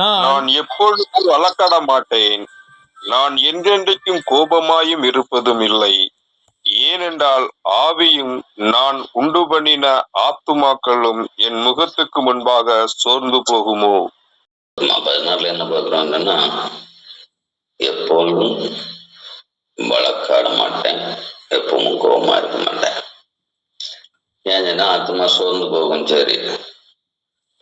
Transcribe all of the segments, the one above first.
நான் எப்பொழுதும் வழக்கட மாட்டேன். நான் என்றென்றைக்கும் கோபமாயும் இருப்பதும் இல்லை. ஏனென்றால் ஆவியும் நான் உண்டு பண்ணின ஆத்துமாக்களும் என் முகத்துக்கு முன்பாக சோர்ந்து போகுமோ? நான் பதினாறுல என்ன பார்க்குறாங்கன்னா எப்பொழுதும் வழக்காட மாட்டேன். எப்பவும் கோபமா இருக்க மாட்டேன். ஏன்னா ஆத்மா சோர்ந்து போகும் சரி.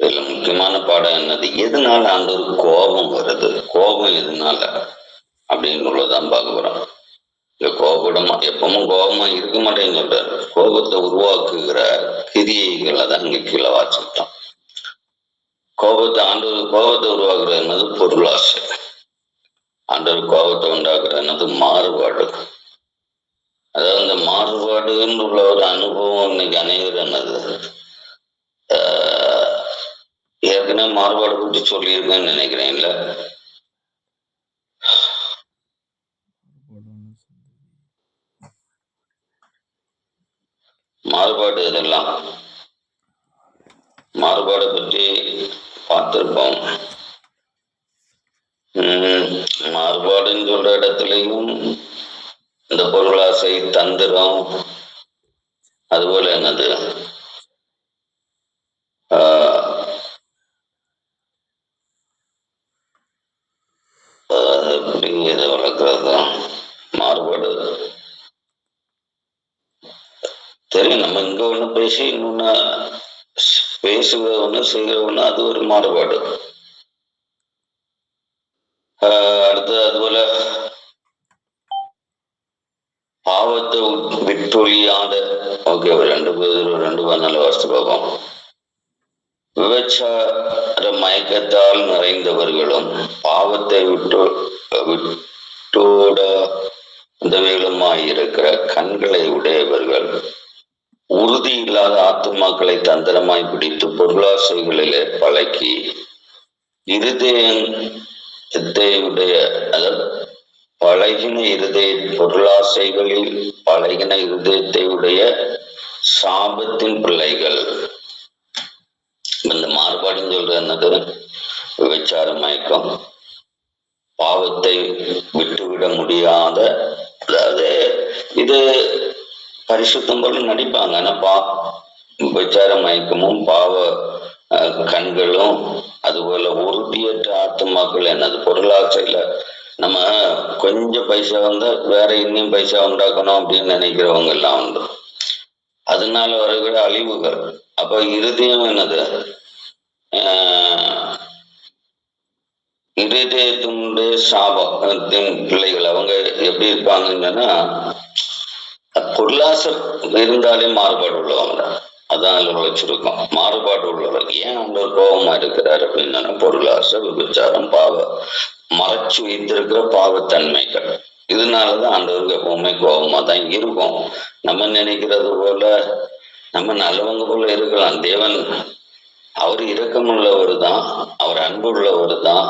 இதுல முக்கியமான பாடம் என்னது? எதனால அந்த ஒரு கோபம் வருது? கோபம் எதனால? அப்படின்னு உள்ளதான் பார்க்க போறோம். இந்த கோபடமா எப்பவும் கோபமா இருக்க மாட்டேன்னு சொல்றாரு கோபத்தை உருவாக்குகிற கிரியைகளை தான் இங்க கீழே வாசிட்டோம் கோபத்தை ஆண்டவர் கோபத்தை உருவாக்குறது என்னது? பொருளாசை. ஆண்டவர் கோபத்தை உண்டாக்குறது என்னது? மாறுபாடு. அதாவது இந்த மாறுபாடுன்னு உள்ள ஒரு அனுபவம் இன்னைக்கு அனைவரும் என்னது? ஆஹ், ஏற்கனவே மாறுபாடு பற்றி சொல்லியிருக்கேன்னு நினைக்கிறேன் இல்ல? மாறுபாடு இதெல்லாம். மாறுபாடை பற்றி பார்த்திருப்போம். உம் மாறுபாடுன்னு சொல்ற இடத்துலயும் இந்த பொருளாசை தந்திரம் அதுபோல என்னது ஆஹ், ஆஹ், எப்படி இதை வளர்க்கறது மாறுபாடு தெரியும் நம்ம இங்க ஒண்ணு பேசி பேசுகிற ஒண்ணு செய்கிற ஒண்ணு அது ஒரு மாறுபாடு. அடுத்து அதுபோல பாவத்தை விட்- விட்டொழியாத ஓகே ஒரு ரெண்டு பேர் ரெண்டு பதினாலு வருஷத்து பார்ப்போம். விபச்சார மயக்கத்தால் நிறைந்தவர்களும் பாவத்தை விட்டு விட்டோட இருக்கிற கண்களை உடையவர்கள் உறுதி இல்லாத ஆத்துமாக்களை தந்திரமாய் பிடித்து பொருளாசைகளிலே பழக்கி இருதயத்தையுடைய பழகின இருதய பொருளாசைகளில் பழகின இருதயத்தை உடைய சாபத்தின் பிள்ளைகள். இந்த மாறுபாடுன்னு சொல்றது என்னது? விபச்சார மயக்கம். பாவத்தை விட்டுவிட முடியாத அதாவது இது பரிசுத்தங்களும் நடிப்பாங்க. ஆனா பா விபச்சார மயக்கமும் பாவ கண்களும் அதுபோல உறுதியற்ற ஆத்மாக்கள் என்னது பொருளாசையில நம்ம கொஞ்சம் பைசா வந்தா வேற இன்னும் பைசா உண்டாக்கணும் அப்படின்னு நினைக்கிறவங்க எல்லாம் உண்டு. அதனால வருகிற அழிவுகள். அப்ப இருதயம் என்னது? ஆஹ், இருதயத்தினுடைய சாபத்தின் பிள்ளைகள் அவங்க எப்படி இருப்பாங்கன்னா பொருளாசம் இருந்தாலே மாறுபாடு உள்ளவங்க அதான் அதில் உள்ள சுருக்கம். மாறுபாடு உள்ளவர் ஏன் அந்த கோபமா இருக்கிறார் அப்படின்னா பொருளாசை விபச்சாரம் பாவ மறைச்சு வைத்திருக்கிற பாவத்தன்மைகள். இதனாலதான் ஆண்டவருக்கு எப்பவுமே கோபமா தான் இருக்கும். நம்ம நினைக்கிறது போல நம்ம நல்லவங்க போல இருக்கலாம். தேவன் அவர் இரக்கமுள்ளவர் தான் அவர் அன்பு உள்ளவர் தான்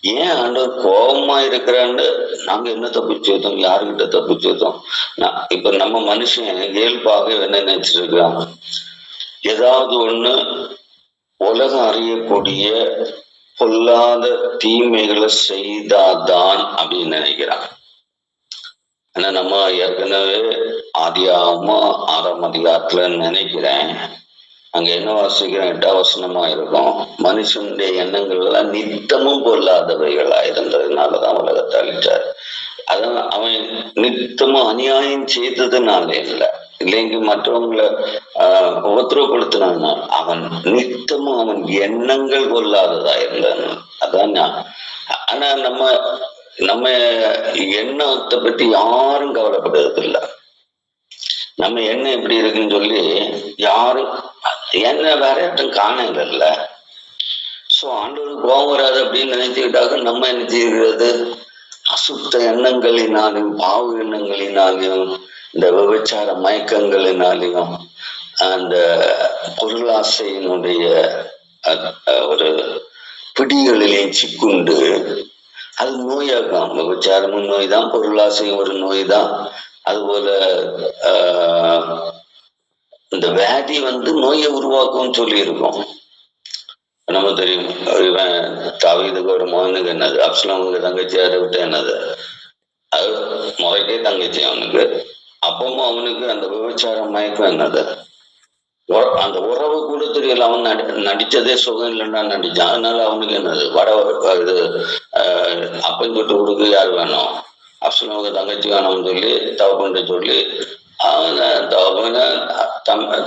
ஏன் ஆண்டவர் கோபமா இருக்கிறான்னு நாங்க என்ன தப்பு செய்தோம்? யாருக்கிட்ட தப்பு செய்தோம்? இப்ப நம்ம மனுஷன் இயல்பாக என்ன நினைச்சிட்டு நினைச்சிருக்கான் ஏதாவது ஒண்ணு உலகம் அறியக்கூடிய பொல்லாத தீமைகளை செய்தாதான் அப்படின்னு நினைக்கிறான். ஆனா நம்ம ஏற்கனவே ஆதியாகமா ஆறாம் அதிகாரத்துல நினைக்கிறேன். அங்க என்ன வாசிக்கிறோம்? எட்டா வசனமா இருக்கும் மனுஷனுடைய எண்ணங்கள் எல்லாம் நித்தமும் பொல்லாதவைகளா இருந்ததுனாலதான் உலகத்தை அழிச்சார். அதான் அவன் நித்தமும் அநியாயம் செய்ததுனால இல்லை. இல்லைங்க மற்றவங்களை ஆஹ் உபத்திரப்படுத்தினான் அவன் நித்தமும் அவன் எண்ணங்கள் கொள்ளாததா இருந்தான் அதான் ஆனா நம்ம நம்ம எண்ணத்தை பத்தி யாரும் கவலைப்படுறது இல்லை நம்ம எண்ணம் எப்படி இருக்குன்னு சொல்லி யாரும் என்ன வேற யார்ட்டும் காணல சோ ஆண்டோருக்கு கோபம் வராது அப்படின்னு நினைச்சுக்கிட்டாக்க நம்ம என்ன செய்கிறது அசுத்த எண்ணங்களினாலும் பாவ எண்ணங்களினாலையும் இந்த விபச்சார மயக்கங்களினாலையும் அந்த பொருளாசையினுடைய ஒரு பிடிகளிலையும் சிக்குண்டு அது நோயாகும். விபச்சாரமும் நோய் தான் பொருளாசையும் ஒரு நோய் தான் அதுபோல ஆஹ், இந்த வியாதி வந்து நோயை உருவாக்கும் சொல்லி இருக்கோம் நம்ம தெரியும். இவன் ஒரு மகனுக்கு என்னது? அப்சலாமுக்கு தங்கச்சி அதை விட்டு என்னது? அது முறைக்கே தங்கச்சி அவனுக்கு. அப்பவும் அவனுக்கு அந்த விபச்சாரம் மயக்கம் என்னது? அந்த உறவு கூட தெரியல அவன் நடி நடிச்சதே சுகம் இல்லைன்னா நடிச்சான். அதனால அவனுக்கு என்னது? வட இது ஆஹ், அப்பன் சொட்டு கொடுக்க யார் வேணும்? அப்சலாமுக்கு தங்கச்சி வேணும்னு சொல்லி தவப்பண்ட சொல்லி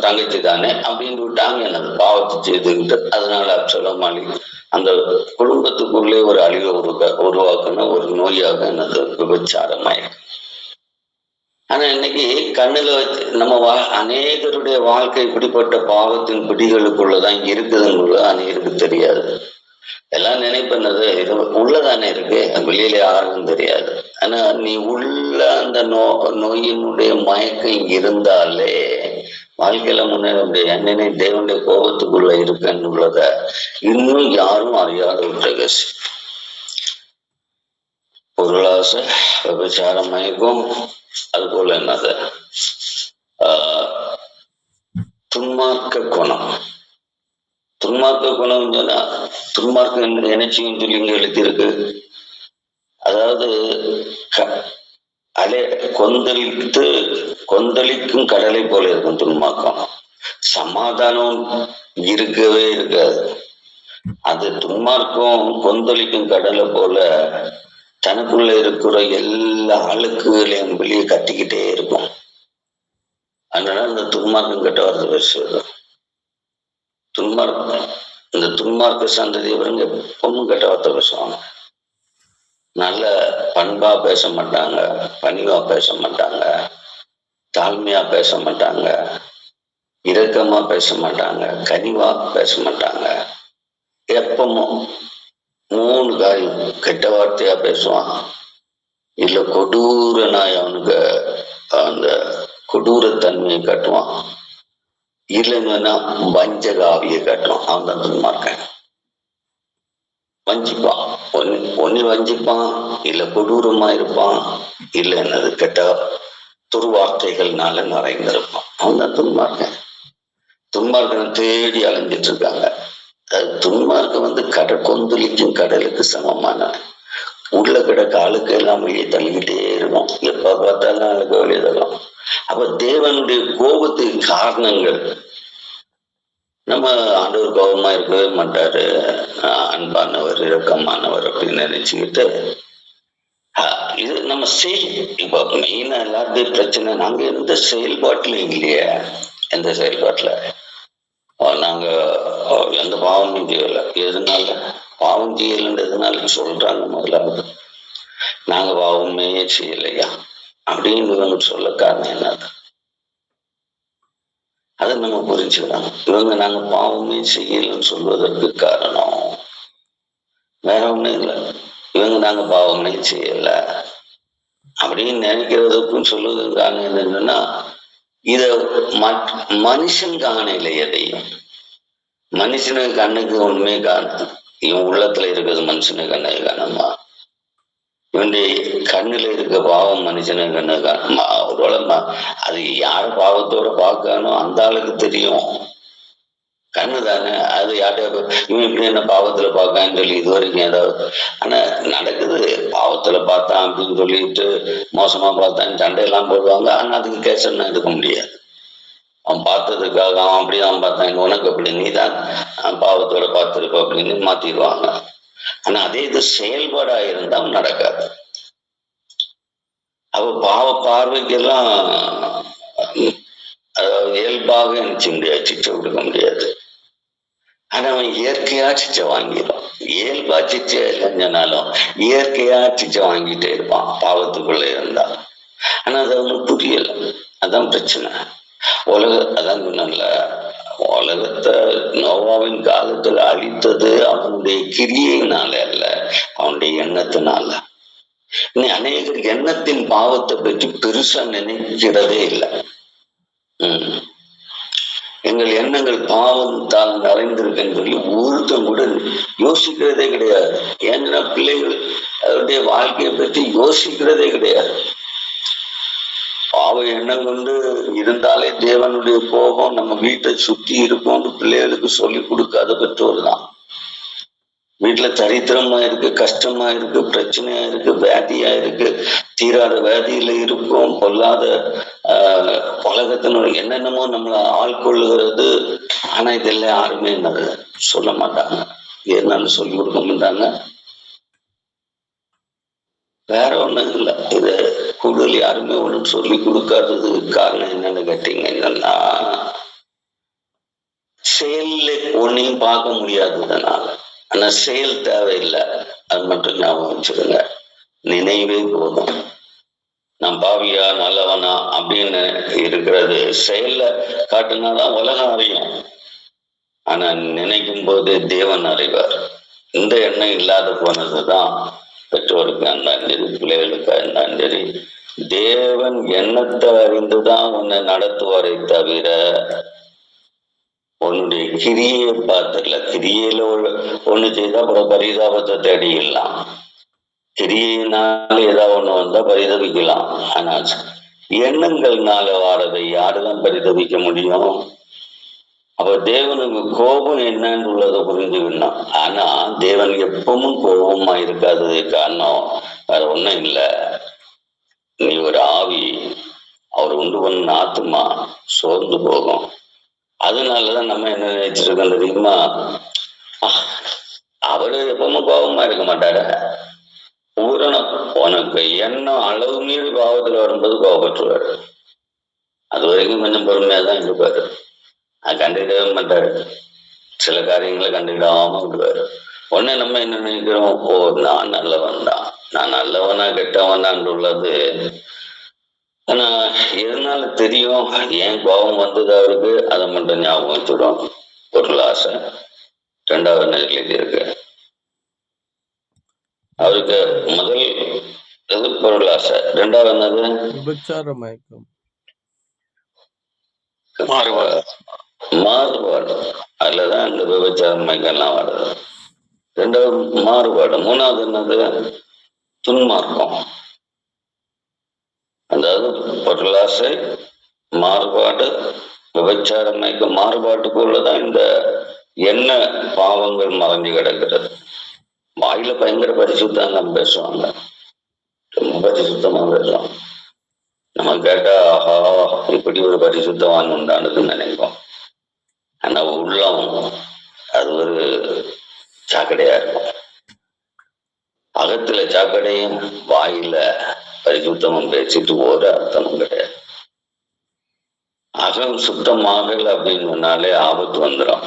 தங்கச்சி தானே அப்படின்னு விட்டாங்க. எனது பாவத்தை செய்துக்கிட்டு அதனால அப்சலம் அழி அந்த குடும்பத்துக்குள்ளே ஒரு அழிவை உருவா உருவாக்குன ஒரு நோயாக என்னது விபச்சாரமாயிருக்கு. ஆனா இன்னைக்கு கண்ணுல வச்சு நம்ம வா அநேகருடைய வாழ்க்கை இப்படிப்பட்ட பாவத்தின் பிடிகளுக்குள்ளதான் இருக்குதுன்னு அநேகருக்கு தெரியாது. எல்லாம் நினைப்பது இது உள்ளதானே இருக்கு? வெளியில யாருக்கும் தெரியாது. ஆனா நீ உள்ள அந்த நோ நோயினுடைய மயக்கம் இருந்தாலே வாழ்க்கையில முன்னேற முடியாது. என்னென்ன தேவனுடைய கோபத்துக்குள்ள இருக்குன்னு உள்ளத இன்னும் யாரும் அறியாத ஒரு ரகசியம். பொருளாசை விபச்சார மயக்கம் அது போல என்னது? ஆஹ் துன்மார்க்க குணம். துன்மார்க்க குணம் சொன்னா துன்மார்க்கம் என்ன சொல்லி இங்க எழுதியிருக்கு அதாவது அலை கொந்தளித்து கொந்தளிக்கும் கடலை போல இருக்கும் துன்மார்க்கம் சமாதானம் இருக்கவே இருக்காது. அது துன்மார்க்கம் கொந்தளிக்கும் கடலை போல தனக்குள்ள இருக்கிற எல்லா அழுக்குகளையும் வெளியே கட்டிக்கிட்டே இருக்கும். அதனால அந்த துன்மார்க்கம் கட்ட வரது பேசுவது துன்மார்க்கம் இந்த துன்மார்க்க சந்ததி இவருங்க எப்பவும் கெட்ட வார்த்தை பேசுவாங்க. நல்ல பண்பா பேச மாட்டாங்க பணிவா பேச மாட்டாங்க தாழ்மையா பேச மாட்டாங்க இரக்கமா பேச மாட்டாங்க கனிவா பேச மாட்டாங்க. எப்பவும் மூணு காரியம் கெட்ட வார்த்தையா பேசுவான். இல்ல கொடூர நாய் அவனுக்கு அந்த கொடூரத்தன்மையை காட்டுவான். இல்லைன்னா வஞ்சக ஆவியை கட்டணும். அவன் தான் துன்மார்க்கன் வஞ்சிப்பான். ஒன்னு ஒன்னு வஞ்சிப்பான் இல்ல கொடூரமா இருப்பான் இல்ல என்னது கெட்ட துர்வார்த்தைகள்னால நிறைந்திருப்பான் அவன் தான் துன்மார்க்கன் துன்மார்க்கனை தேடி அலைஞ்சிட்டு இருக்காங்க. அது துன்மார்க்கம் வந்து கடல் கொந்தளிக்கும் கடலுக்கு சமமான உள்ள கிடக்க அழுக்கு எல்லாம் வெளியே தள்ளிக்கிட்டே இருக்கும். எப்ப பார்த்தாலும் அழுக்க வெளியே தள்ளும். அப்ப தேவனுடைய கோபத்துக்கு காரணங்கள். நம்ம ஆண்டவர் கோபமா இருக்கவே மாட்டாரு. அன்பானவர் இரக்கமானவர் அப்படின்னு நினைச்சுக்கிட்டு இது நம்ம செய் இப்போ மெயினா எல்லாருடைய பிரச்சனை நாங்க எந்த செயல்பாட்டுல இல்லையே எந்த செயல்பாட்டுல? நாங்க எந்த பாவமும் செய்யல. எதனால? பாவம் செய்யலன்றதுனால சொல்றாங்க முதலாவது நாங்க பாவமே செய்யலையா? அப்படின்னு இவங்க சொல்ல காரணம் என்னது அதை நம்ம புரிஞ்சுக்கலாம் இவங்க நாங்க பாவமே செய்யலன்னு சொல்வதற்கு காரணம் வேற ஒண்ணும் இல்லை. இவங்க நாங்க பாவமே செய்யல அப்படின்னு நினைக்கிறதுக்கும் சொல்லுவதற்கு காரணம் என்னன்னா இத மட் மனுஷன் காணல எதையும் மனுஷனுக்கு கண்ணுக்கு ஒண்ணுமே காணும் இவன் உள்ளத்துல இருக்கிறது மனுஷனுக்கு கண்ணுக்கு காணுமா இவனுடைய கண்ணுல இருக்க பாவம் மனுஷன கண்ணுதான் காணுமா அது யார் பாவத்தோட பார்க்கணும் அந்த ஆளுக்கு தெரியும். கண்ணு தானே அது யார்கிட்ட இவன் இப்படி என்ன பாவத்துல பார்க்கான்னு சொல்லி இது வரைக்கும் ஏதாவது ஆனா நடக்குது. பாவத்துல பார்த்தான் அப்படின்னு சொல்லிட்டு மோசமா பார்த்தான் சண்டையெல்லாம் போடுவாங்க. ஆனா அதுக்கு கேசன்னா எடுக்க முடியாது. அவன் பார்த்ததுக்காக அவன் அப்படி அவன் பார்த்தான். உனக்கு அப்படி நீ தான் பாவத்தோட பார்த்துருப்ப அப்படின்னு மாத்திடுவாங்க. ஆனா அதே இது செயல்பாடா இருந்தா நடக்காது. அவ பாவ பார்வைக்கெல்லாம் அதாவது இயல்பாக நிச்சய முடியாது சிச்சை கொடுக்க முடியாது. ஆனா அவன் இயற்கையா சிச்சை வாங்கிடும் இயல்பா சிச்சை இல்லைன்னாலும் இயற்கையா சிச்சை வாங்கிட்டே இருப்பான் பாவத்துக்குள்ள இருந்தா. ஆனா அது அவனுக்கு புரியல. அதான் பிரச்சனை. உலக அதான் சொன்னல உலகத்தை நோவாவின் காலத்துல அழித்தது அவனுடைய கிரியையினால அல்ல அவனுடைய எண்ணத்தினால. இன்னும் அநேகர் எண்ணத்தின் பாவத்தை பற்றி பெருசா நினைக்கிறதே இல்லை. உம் எங்கள் எண்ணங்கள் பாவத்தால் நிறைந்திருக்குன்னு சொல்லி ஒருத்தம் கூட யோசிக்கிறதே கிடையாது. ஏன்னா பிள்ளைகள் அவருடைய வாழ்க்கையை பற்றி யோசிக்கிறதே கிடையாது. பாவ எண்ணம் கொண்டு இருந்தாலே தேவனுடைய கோபம் நம்ம வீட்டை சுத்தி இருக்கும்னு பிள்ளைகளுக்கு சொல்லி கொடுக்காத பெற்றோர் தான். வீட்டுல தரித்திரமா இருக்கு கஷ்டமா இருக்கு பிரச்சனையா இருக்கு வியாதியா இருக்கு தீராத வியாதியில இருக்கும் பொல்லாத ஆஹ் உலகத்தினுடைய என்னென்னமோ நம்மளை ஆள்கொள்ளுகிறது ஆனா இதெல்லாம் யாருமே என்ன சொல்ல மாட்டாங்க. என்னன்னு சொல்லி கொடுக்க மாட்டாங்க? வேற ஒண்ணும் இல்லை. இது கூடுதல் யாருமே ஒன்றும் சொல்லி கொடுக்காதது காரணம் என்னன்னு கேட்டீங்கன்னா செயல்ல ஒன்னையும் பார்க்க முடியாததுனால ஆனா செயல் தேவையில்லை. அது மட்டும் ஞாபகம் வச்சுருங்க நினைவே போதும். நான் பாவியா நல்லவனா அப்படின்னு இருக்கிறது செயல்ல காட்டுனாதான் உலகம் அறியும். ஆனா நினைக்கும் போது தேவன் அறிவார். இந்த எண்ணம் இல்லாத போனதுதான் பெற்றோருக்கு இருந்தாலும் சரி பிள்ளைகளுக்கு இருந்தாலும் சரி தேவன் எண்ணத்தை அறிந்துதான் உன்னை நடத்துவாரை தவிர உன்னுடைய கிரியை பார்த்துல கிரியையில ஒண்ணு செய்தா அப்புறம் பரிதாபத்தை தேடிக்கலாம் கிரியினால ஏதாவது ஒண்ணு வந்தா பரிதவிக்கலாம் ஆனா எண்ணங்கள்னால வாரதை யாருதான் பரிதவிக்க முடியும். அப்ப தேவனுக்கு கோபம் என்னன்னு உள்ளதை புரிஞ்சுக்கணும் ஆனா தேவன் எப்பவும் கோபமா இருக்காதது காரணம் வேற ஒண்ணும் இல்ல. நீ ஒரு ஆவி அவர் உண்டு பண்ண ஆத்மா சோர்ந்து போகும். அதனாலதான் நம்ம என்ன நினைச்சிருக்கோம் தெரியுமா? அவரு எப்பவும் கோபமா இருக்க மாட்டாரு. பூரணம் உனக்கு என்ன அளவு மீறி பாவத்துல வரும்போது கோபப்பட்டுருவாரு. அது வரைக்கும் கொஞ்சம் பொறுமையா தான் இருப்பாரு. கண்டுக்கிடவே மாட்டாரு. சில காரியங்களை கண்டுக்கிடாம விடுவாரு. உடனே நம்ம என்ன நினைக்கிறோம்? ஓ நான் நல்லவன் தான். நான் நல்லவனா கெட்டவனான்னு உள்ளது. ஆனா எதனால தெரியும்? ஏன் கோபம் வந்தது அவருக்கு? அதை மட்டும் ஞாபகம் வச்சுடும் பொருள் ஆசை. ரெண்டாவது நிலையில் இருக்கு அவருக்கு முதல் இது பொருள் ஆசை. ரெண்டாவது என்னது? மயக்கம். மாறுபாடு. மாறுபாடு. அதுலதான் இந்த விபச்சாரம் மயக்கம்லாம் வருது. ரெண்டாவது மாறுபாடு. மூணாவது என்னது? துன்மார்க்கம். அதாவது பொருளாசை மாறுபாடு விபச்சார மயக்கம் மாறுபாட்டுக்குள்ளதான் இந்த என்ன பாவங்கள் மறைஞ்சு கிடக்கிறது. வாயில பயங்கர பரிசுத்தங்க பேசுவாங்க. ரொம்ப பரிசுத்தமா பேசுவாங்க. நம்ம கேட்டா ஆஹா இப்படி ஒரு பரிசுத்தமான உண்டானதுன்னு நினைப்போம். ஆனா உள்ளம் அது ஒரு சாக்கடையா இருக்கும். அகத்துல சாக்கடையும் வாயில பரிசுத்தமும் பேசிட்டு ஒரு அர்த்தமும் கிடையாது. அகம் சுத்தமாகல அப்படின்னு சொன்னாலே ஆபத்து வந்துடும்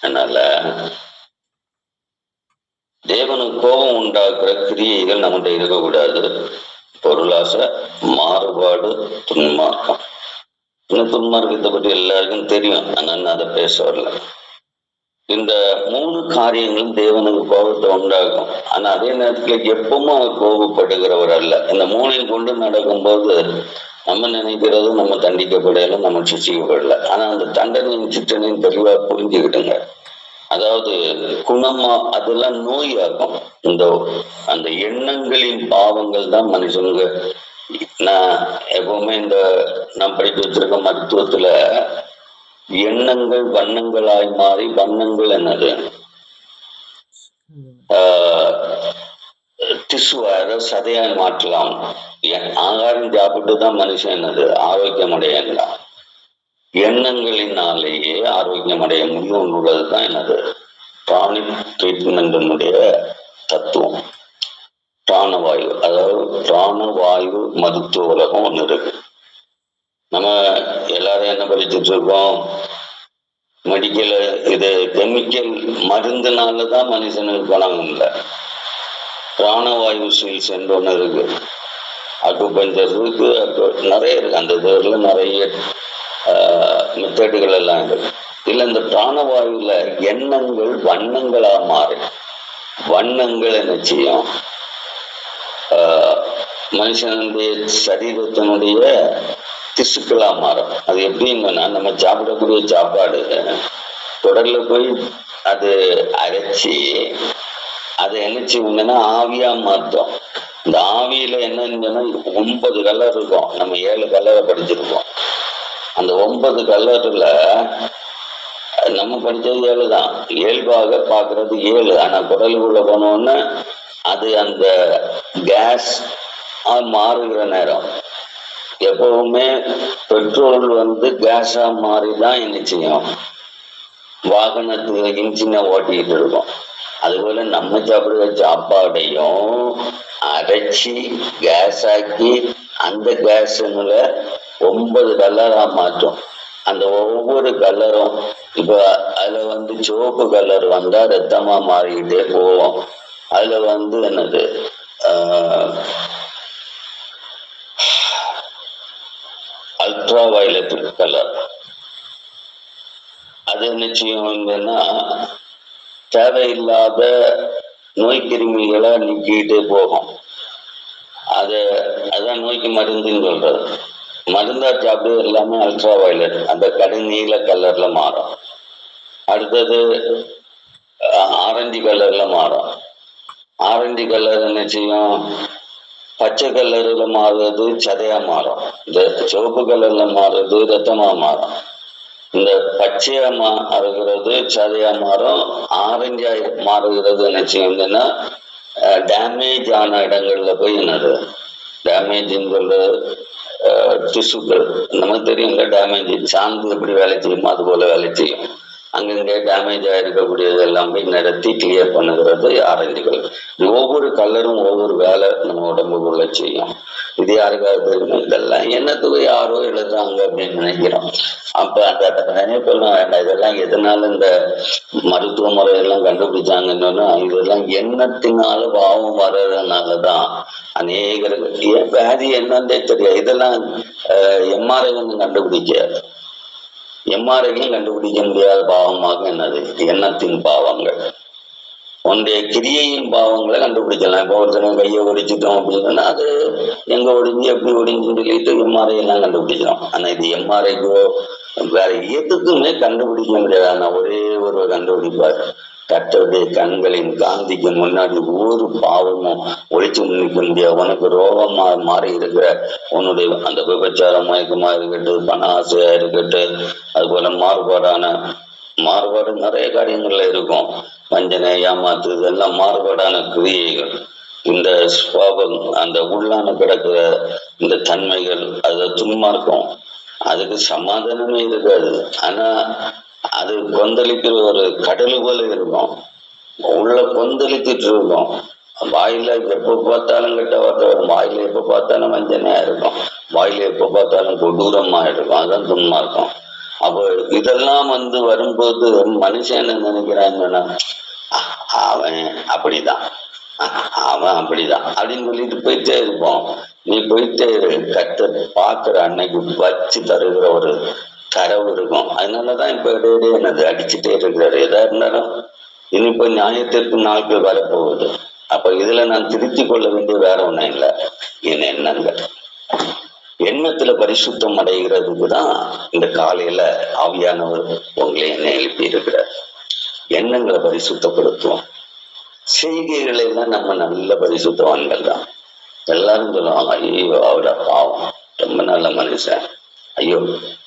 அதனால தேவனுக்கு கோபம் உண்டாக்குற கிரியைகள் நம்மகிட்ட இருக்கக்கூடாது. பொருளாசை மாறுபாடு துன்மார்க்கம். இன்னும் பற்றி எல்லாருக்கும் தெரியும். ஆனால் நான் அதை பேச வரல. இந்த மூணு காரியங்களும் தேவனுக்கு கோபத்தை உண்டாகும் ஆனா அதே நேரத்துல எப்பவும் அவர் கோபப்படுகிறவர் அல்ல. இந்த மூணையும் கொண்டு நடக்கும்போது நம்ம நினைக்கிறது நம்ம தண்டிக்கப்படல நம்ம சிச்சிக்கப்படல ஆனா அந்த தண்டனையும் சிற்றனையும் தெளிவா புரிஞ்சுக்கிட்டுங்க. அதாவது குணமா அதெல்லாம் நோயாகும் இந்த அந்த எண்ணங்களின் பாவங்கள் தான் மனுஷனுக்கு நான் எப்பவுமே இந்த நான் படித்து வச்சிருக்க மருத்துவத்துல எண்ணங்கள் வண்ணங்களாய் மாறி வண்ணங்கள் என்னது? டிஷ்யூ அதாவது சதையாய் மாற்றலாம். ஆகாரம் சாப்பிட்டு தான் மனுஷன் என்னது? ஆரோக்கியம் அடையலாம் எண்ணங்களினாலேயே ஆரோக்கியம் அடைய முடியும் உள்ளது தான் என்னது? டானிக் ட்ரீட்மெண்ட்டினுடைய தத்துவம். பிராணவாயு அதாவது பிராணவாயு மருத்துவ உலகம் ஒன்று இருக்கு. நம்ம எல்லாரும் என்ன படிச்சுட்டு இருக்கோம்? மெடிக்கல் இது கெமிக்கல் மருந்துனால தான் மனுஷனுக்கு குணம் இல்லை. பிராணவாயு சிகிச்சைன்னு ஒன்று இருக்கு. அக்குபஞ்சர் இருக்கு நிறைய இருக்கு. அந்த இதுல நிறைய மெத்தடுகள் எல்லாம் இருக்கு. இல்ல இந்த பிராணவாயுல எண்ணங்கள் வண்ணங்களா மாறி. வண்ணங்கள் என்ன செய்யும்? மனுஷனுடைய சரீரத்தினுடைய திசுக்களா மாறும். அது எப்படின்னா நம்ம சாப்பிடக்கூடிய சாப்பாடு தொடர்ல போய் அது அரைச்சி அதை என்ன செய்யுங்கன்னா ஆவியா மாற்றும் இந்த ஆவியில என்னன்னு ஒன்பது கலர் இருக்கும். நம்ம ஏழு கலரை படிச்சிருக்கோம் அந்த ஒன்பது கலர்ல நம்ம படிச்சது ஏழு தான் இயல்பாக பாக்குறது ஏழு. ஆனா குடலுக்குள்ள போனோன்னு அது அந்த கேஸ் மாறுகிற நேரம். எப்பவுமே பெட்ரோல் வந்து கேஸா மாறி தான் என்ன செய்யும் வாகனத்துல இன்ஜினை ஓட்டிட்டு இருக்கோம். அதுபோல நம்ம சாப்பிடுற சாப்பாடையும் அரைச்சி கேஸ் ஆக்கி அந்த கேஸுங்கள ஒன்பது கலரா மாற்றும். அந்த ஒவ்வொரு கலரும் இப்ப அதுல வந்து சிவப்பு கலர் வந்தா ரத்தமா மாறிக்கிட்டே போவோம் அதுல வந்து என்னது? அல்ட்ரா வயலட் கலர் அது என்ன செய்யுங்கன்னா தேவையில்லாத நோய் கிருமிகளை நீக்கிட்டே போகும். அது அதான் நோய்க்கு மருந்துன்னு சொல்றது. மருந்தா சாப்பிட்டு எல்லாமே அல்ட்ரா வயலட் அந்த கடுநீல கலர்ல மாறும். அடுத்தது ஆரஞ்சு கலர்ல மாறும். ஆரஞ்சு கலர் என்ன செய்யும்? பச்சை கலர்ல மாறுறது சதையா மாறும். இந்த சிவப்பு கலர்ல மாறுறது ரத்தமா மாறும். இந்த பச்சையா மாறுகிறது சதையா மாறும். ஆரஞ்சா மாறுகிறது என்ன செய்யும்னா டேமேஜ் ஆன இடங்கள்ல போய் என்னது? டேமேஜ்னு சொல்றது டிஷ்யூக்கள் நமக்கு தெரியுங்க டேமேஜ் சாந்து எப்படி வேலை செய்யுமோ அது போல வேலை செய்யும். அங்கங்கே டேமேஜ் ஆயிருக்கக்கூடியதெல்லாம் போய் நடத்தி கிளியர் பண்ணுகிறது ஆரஞ்சுகள் இது ஒவ்வொரு கலரும் ஒவ்வொரு வேலை நம்ம உடம்புக்குள்ள செய்யும். இது யாருக்காவது தெரியுமா இதெல்லாம் என்னத்துக்கு யாரோ எழுதுறாங்க அப்படின்னு நினைக்கிறோம். அப்ப அந்த நினைப்பெல்லாம் வேண்டாம் இதெல்லாம் எதனால இந்த மருத்துவ முறையெல்லாம் கண்டுபிடிச்சாங்கன்னு இதெல்லாம் எண்ணத்தினால பாவம் வர்றதுனாலதான் அநேகருக்கு ஏன் வியாதி என்னன்னே தெரியாது இதெல்லாம் எம்ஆர்ஐ வந்து கண்டுபிடிக்காது எம்ஆர்ஐயும் கண்டுபிடிக்க முடியாத பாவமாக என்னது? எண்ணத்தின் பாவங்கள். ஒன்றைய கிரியையின் பாவங்களை கண்டுபிடிக்கலாம். இப்போ ஒருத்தனை கையை ஒடிச்சிட்டோம் அப்படின்னா அது எங்க ஒடிஞ்சு எப்படி ஒடிஞ்சுன்னு சொல்லிட்டு எம்ஆர்ஐ எல்லாம் கண்டுபிடிக்கிறோம் ஆனா இது எம்ஆர்ஐக்கோ வேற எதுக்குமே கண்டுபிடிக்க முடியாது. ஆனா ஒரே ஒருவர் கண்டுபிடிப்பார். கத்தருடைய கண்களின் காந்திக்கு முன்னாடி ஒவ்வொரு பாவமும் ஒழிச்சு நிற்க முடியாது. உனக்கு ரோகமா மாறி இருக்கிற உன்னுடைய அந்த விபச்சாரம் மயக்கமா இருக்கட்டும் பண ஆசையா இருக்கட்டும் அது போல மாறுபாடான மாறுபாடு நிறைய காரியங்கள்ல இருக்கும். வஞ்சனை ஏமாத்து இதெல்லாம் மாறுபாடான கிரியைகள். இந்த சுவாபம் அந்த உள்ளான கிடக்கிற இந்த தன்மைகள் அது துன்மார்க்கம் அதுக்கு சமாதானமே இருக்காது. ஆனா அது கொந்தளிக்கிற ஒரு கடல் போல இருக்கும். உள்ள கொந்தளித்துட்டு இருக்கும். வாயில எப்ப பார்த்தாலும் கெட்ட வார்த்தை வரும். வாயில எப்ப பார்த்தாலும் வஞ்சனையா இருக்கும். வாயில எப்ப பார்த்தாலும் கொடூரமா இருக்கும். அதான் துன்மா இருக்கும். அப்போ இதெல்லாம் வந்து வரும்போது மனுஷன் என்ன நினைக்கிறாங்கன்னா அவன் அப்படிதான். அவன் அப்படிதான். அப்படின்னு சொல்லிட்டு போயிட்டே இருப்போம். நீ போயிட்டே இரு. கத்த பாக்குற அன்னைக்கு வச்சு தருகிற ஒரு தரவு இருக்கும். அதனாலதான் இப்ப இடையிடையே என்னது அடிச்சுட்டே இருக்கிறாரு. எதா இருந்தாலும் இனி இப்ப நியாயத்திற்கு நாட்கள் வரப்போகுது. அப்ப இதுல நான் திருத்தி கொள்ள வேண்டிய வேற ஒண்ணும் இல்லை. என் எண்ணங்கள்? எண்ணத்துல பரிசுத்தம் அடைகிறதுக்கு தான் இந்த காலையில ஆவியானவர் உங்களை என்ன எழுப்பி இருக்கிறார் எண்ணங்களை பரிசுத்தப்படுத்துவோம். செய்கைகளை எல்லாம் நம்ம நல்ல பரிசுத்தவான்கள் தான். எல்லாரும் சொல்லுவாங்க ஐயோ அவட பாவம். ரொம்ப நல்ல மனுஷன். ஐயோ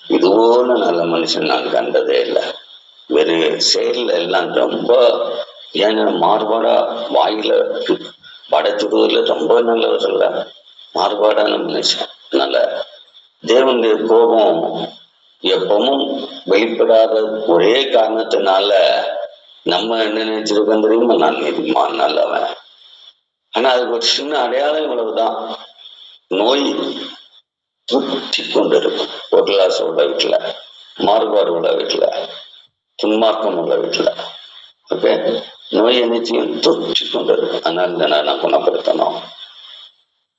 இது போல நல்ல மனுஷன் நான் கண்டதே இல்லை. வெறும் செயல்ல எல்லாம் ரொம்ப ஏன்னா மாறுபாடா வாயில படைச்சுடுவதில் ரொம்ப நல்லவர்கள் மாறுபாடான மனுஷன். நல்ல தேவனுடைய கோபம் எப்பவும் வெளிப்படாத ஒரே காரணத்தினால நம்ம என்ன நினைச்சிருக்கோம் தெரியுமா? நான் நீதிமான் நல்லவன். ஆனா அதுக்கு ஒரு சின்ன அடையாளம் இவ்வளவுதான். நோய் திருப்தி கொண்டிருக்கும் பொருளாசை உள்ள வீட்டுல. மாறுபாடு உள்ள வீட்டுல. துன்மார்க்கம் உள்ள வீட்டுல. ஓகே நோய் நிச்சயம் தொற்றி கொண்டிருக்கும் அதனால இந்த நான் குணப்படுத்தணும்.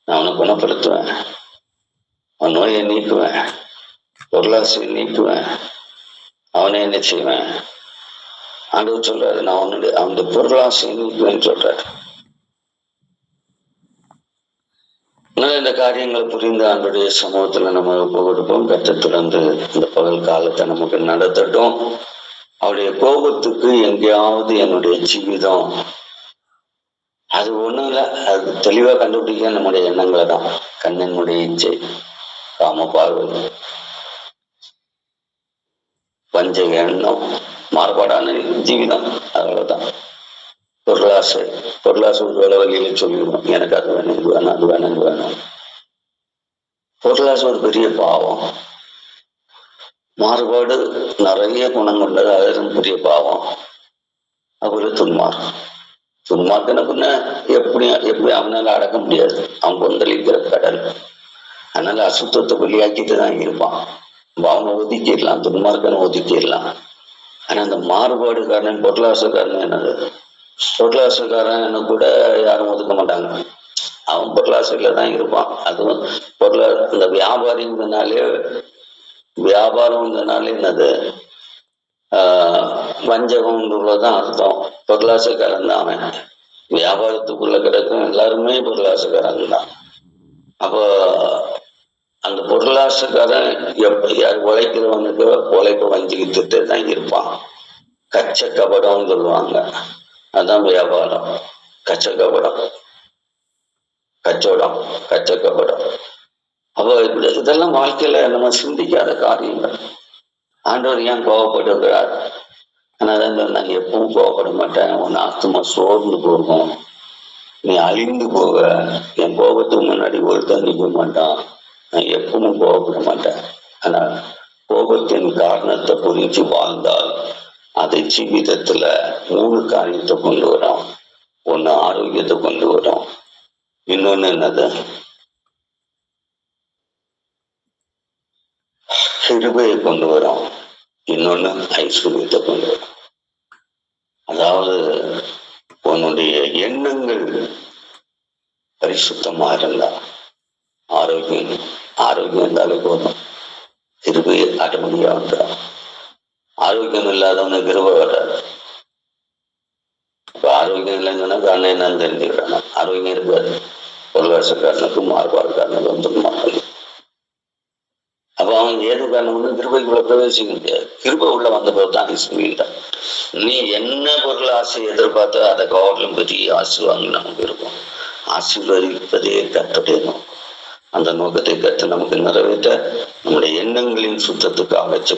நான் அவனை குணப்படுத்துவேன். அவன் நோயை நீக்குவேன். பொருளாசையை நீக்குவேன். அவனை என்ன செய்வேன்? ஆண்டவர் சொல்றாரு நான் அவனுடைய அவனுடைய பொருளாசையை நீக்குவேன்னு சொல்றாரு. அதனால இந்த காரியங்களை புரிந்து ஆண்டுடைய சமூகத்துல நம்ம ஒப்பு கற்று தொடர்ந்து இந்த பகல் காலத்தை நமக்கு நடத்தட்டும். அவருடைய கோபத்துக்கு எங்கேயாவது என்னுடைய ஜீவிதம். அது ஒண்ணும் இல்ல. அது தெளிவா கண்டுபிடிக்க நம்முடைய எண்ணங்களை தான். கண்ணனுடைய இச்சை காம பார்வை வஞ்ச எண்ணம் மாறுபாடான ஜீவிதம் அவ்வளவுதான் பொருளாசை பொருளாசை ஒரு வேலை வழியில சொல்லிடுவோம் எனக்கு அது வேணும் இது வேணும் அது வேணும் இது வேணும் பொருளாசை ஒரு பெரிய பாவம் மாறுபாடு நிறைய குணம் கொண்டது அதுவும் பெரிய பாவம் அப்புறம் துன்மார் துன்மார்க்கன பின்ன எப்படி எப்படி அவனால அடக்க முடியாது அவன் கொந்தளிக்கிற கடல் அதனால அசுத்தத்தை வெளியாக்கிட்டு தான் இருப்பான் அவனை ஒதுக்கிடலாம் துன்மார்க்கனை ஒதுக்கிடலாம் ஆனா அந்த மாறுபாடு காரணம் பொருளாசை காரணம் என்னது பொருளாசக்காரன் கூட யாரும் ஒதுக்க மாட்டாங்க. அவன் பொருளாசையில தான் இருப்பான். அதுவும் பொருளா இந்த வியாபாரிங்கனாலே வியாபாரம்னாலே என்னது? ஆஹ் வஞ்சகம்ன்றதுதான் அர்த்தம். பொருளாசக்காரன் தான் அவன். வியாபாரத்துக்குள்ள கிடக்கும் எல்லாருமே பொருளாசக்காரன் தான். அப்போ அந்த பொருளாசக்காரன் எப்ப யார் உழைக்கிறவனுக்கு உழைப்பு வஞ்சிக்கிட்டு தான் இருப்பான். கச்ச கபடம்னு சொல்லுவாங்க. அதான் வியாபாரம் கச்ச கச்சோடம் கச்ச கபடம் அப்போ இதெல்லாம் வாழ்க்கையில நம்ம சிந்திக்காத காரியங்கள். ஆண்டவர் ஏன் கோவப்படுகிறார் ஆனால் நான் எப்பவும் கோவப்பட மாட்டேன். உன் ஆத்மா சோர்ந்து போகும். நீ அழிந்து போக. என் கோபத்துக்கு முன்னாடி ஒருத்தன் நிற்க மாட்டான். நான் எப்பவும் கோபப்பட மாட்டேன். ஆனா கோபத்தின் காரணத்தை புரிஞ்சு வாழ்ந்தால் அதை ஜீவிதத்துல மூணு காரியத்தை கொண்டு வரும். ஒண்ணு ஆரோக்கியத்தை கொண்டு வரும். இன்னொன்னு என்னது? கிருபையை கொண்டு வரும். இன்னொன்னு ஐஸ்வர்யத்தை கொண்டு வரும். அதாவது உன்னுடைய எண்ணங்கள் பரிசுத்தமா இருந்தா ஆரோக்கியம் ஆரோக்கியம் இருந்தாலே போதும். கிருபையை ஆட்டோமேட்டிக்கா இருந்தா இல்லாதவனுக்கு கிருபை வராது இப்ப ஆரோக்கியம் இல்லைன்னா காரணம் என்னன்னு தெரிஞ்சுக்கிறான் ஆரோக்கியம் இருக்காது. மாறுபாடு மாறுபாடுக்காரனுக்கு வந்து அப்ப அவன் ஏது காரணம் வந்து கிருபைக்குள்ள பிரவேசிக்க முடியாது. கிருபை உள்ள வந்த போது தான் சொல்லிட்டான் நீ என்ன பொருள் ஆசை எதிர்பார்த்தோ அதை கவர்லும் பெரிய ஆசை வாங்கி நமக்கு இருக்கும். ஆசீர்வதிப்பதே கத்தடைய நோக்கம். அந்த நோக்கத்தை கற்று நமக்கு நிறைவேற்ற நம்முடைய எண்ணங்களின் சுத்தத்துக்காக அமைச்சு